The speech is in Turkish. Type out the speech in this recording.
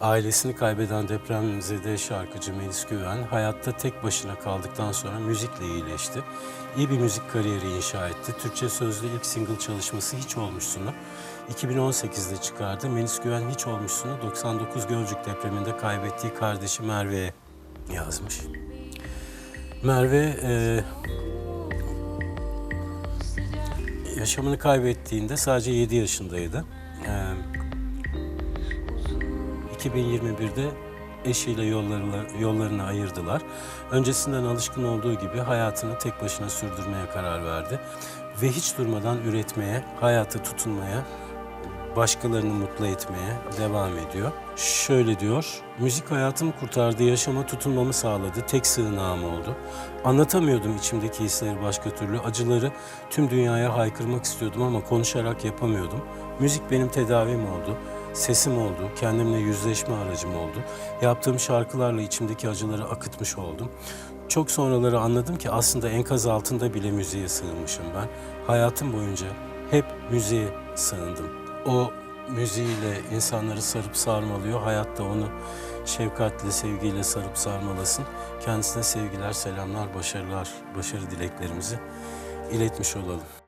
Ailesini kaybeden depremzede şarkıcı Melis Güven hayatta tek başına kaldıktan sonra müzikle iyileşti. İyi bir müzik kariyeri inşa etti. Türkçe sözlü ilk single çalışması Hiç Olmuşsun'u 2018'de çıkardı. Melis Güven Hiç Olmuşsun'u 99 Gölcük depreminde kaybettiği kardeşi Merve'ye yazmış. Merve e, yaşamını kaybettiğinde sadece 7 yaşındaydı. Ee, 2021'de eşiyle yollarını, yollarını ayırdılar. Öncesinden alışkın olduğu gibi hayatını tek başına sürdürmeye karar verdi. Ve hiç durmadan üretmeye, hayata tutunmaya, başkalarını mutlu etmeye devam ediyor. Şöyle diyor, müzik hayatımı kurtardı, yaşama tutunmamı sağladı, tek sığınağım oldu. Anlatamıyordum içimdeki hisleri başka türlü, acıları tüm dünyaya haykırmak istiyordum ama konuşarak yapamıyordum. Müzik benim tedavim oldu, sesim oldu, kendimle yüzleşme aracım oldu. Yaptığım şarkılarla içimdeki acıları akıtmış oldum. Çok sonraları anladım ki aslında enkaz altında bile müziğe sığınmışım ben. Hayatım boyunca hep müziğe sığındım. O müziğiyle insanları sarıp sarmalıyor. Hayatta onu şefkatle, sevgiyle sarıp sarmalasın. Kendisine sevgiler, selamlar, başarılar, başarı dileklerimizi iletmiş olalım.